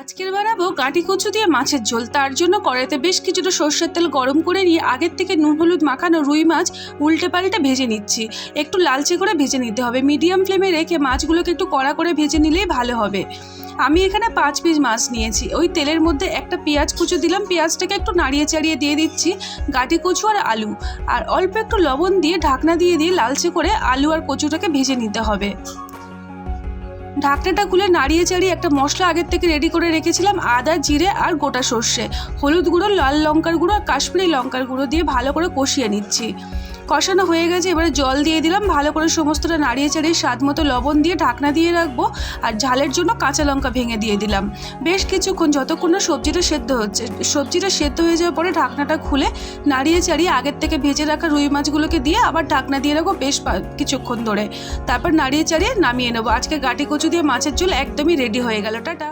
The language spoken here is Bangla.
আজকের বানাবো গাঁটি কচু দিয়ে মাছের ঝোল। তার জন্য কড়াইতে বেশ কিছুটা সর্ষের তেল গরম করে নিয়ে আগের থেকে নুন, হলুদ মাখানো রুই মাছ উল্টে পাল্টে ভেজে নিচ্ছি। একটু লালচে করে ভেজে নিতে হবে। মিডিয়াম ফ্লেমে রেখে মাছগুলোকে একটু কড়া করে ভেজে নিলেই ভালো হবে। আমি এখানে পাঁচ পিস মাছ নিয়েছি। ওই তেলের মধ্যে একটা পেঁয়াজ কুচো দিলাম। পেঁয়াজটাকে একটু নাড়িয়ে চাড়িয়ে দিয়ে দিচ্ছি গাঁটি কচু আর আলু। আর অল্প একটু লবণ দিয়ে ঢাকনা দিয়ে দিয়ে লালচে করে আলু আর কচুটাকে ভেজে নিতে হবে। ঢাকনাটা খুলে নাড়িয়ে চাড়িয়ে একটা মশলা আগের থেকে রেডি করে রেখেছিলাম, আদা, জিরে আর গোটা সর্ষে। হলুদ গুঁড়ো, লাল লঙ্কার গুঁড়ো আর কাশ্মীরি লঙ্কার গুঁড়ো দিয়ে ভালো করে কষিয়ে নিচ্ছি। কষানো হয়ে গেছে, এবারে জল দিয়ে দিলাম, ভালো করে সমস্তটা নাড়িয়ে চাড়িয়ে স্বাদ মতো লবণ দিয়ে ঢাকনা দিয়ে রাখব, আর ঝালের জন্য কাঁচা লঙ্কা ভেঙে দিয়ে দিলাম। বেশ কিছুক্ষণ যতক্ষণ না সবজিটা সেদ্ধ হচ্ছে, সবজিটা সেদ্ধ হয়ে যাওয়ার পরে ঢাকনাটা খুলে নাড়িয়ে চাড়িয়ে আগের থেকে ভেজে রাখা রুই মাছগুলোকে দিয়ে আবার ঢাকনা দিয়ে রাখব বেশ কিছুক্ষণ ধরে। তারপর নাড়িয়ে চাড়িয়ে নামিয়ে নেব। আজকে গাটি কচু দিয়ে মাছের ঝোল একদমই রেডি হয়ে গেল। টাটা।